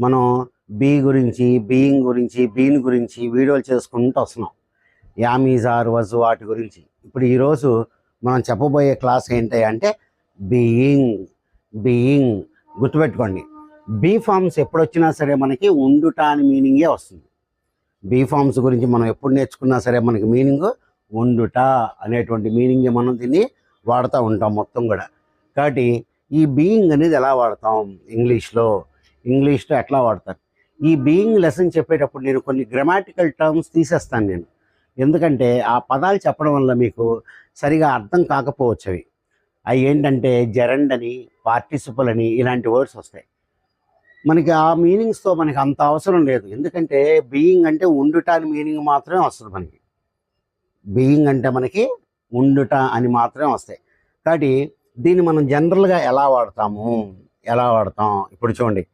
మనం బీ గురించి బీయింగ్ గురించి బీన్ గురించి వీడియోలు చేసుకుంటూ వస్తున్నాం. యామీజార్ వజ్ వాటి గురించి. ఇప్పుడు ఈరోజు మనం చెప్పబోయే క్లాస్ ఏంటి అంటే బీయింగ్ బీయింగ్ గుర్తుపెట్టుకోండి. బీ ఫార్మ్స్ ఎప్పుడు వచ్చినా సరే మనకి ఉండుట అని మీనింగే వస్తుంది. బీ ఫార్మ్స్ గురించి మనం ఎప్పుడు నేర్చుకున్నా సరే మనకి మీనింగ్ ఉండుట అనేటువంటి మీనింగ్ మనం దీన్ని వాడుతూ ఉంటాం మొత్తం కూడా. కాబట్టి ఈ బీయింగ్ అనేది ఎలా వాడతాం ఇంగ్లీష్లో? ఇంగ్లీష్లో ఎట్లా వాడతారు? ఈ బీయింగ్ లెసన్ చెప్పేటప్పుడు నేను కొన్ని గ్రామాటికల్ టర్మ్స్ తీసేస్తాను నేను. ఎందుకంటే ఆ పదాలు చెప్పడం వల్ల మీకు సరిగా అర్థం కాకపోవచ్చు అవి అవి ఏంటంటే జెరండ్ అని పార్టిసిపల్ అని ఇలాంటి వర్డ్స్ వస్తాయి. మనకి ఆ మీనింగ్స్తో మనకి అంత అవసరం లేదు. ఎందుకంటే బీయింగ్ అంటే ఉండుట అని మీనింగ్ మాత్రమే వస్తుంది మనకి. బీయింగ్ అంటే మనకి ఉండుట అని మాత్రమే వస్తాయి. కాబట్టి దీన్ని మనం జనరల్గా ఎలా వాడతాము? ఎలా వాడతాం? ఇప్పుడు చూడండి.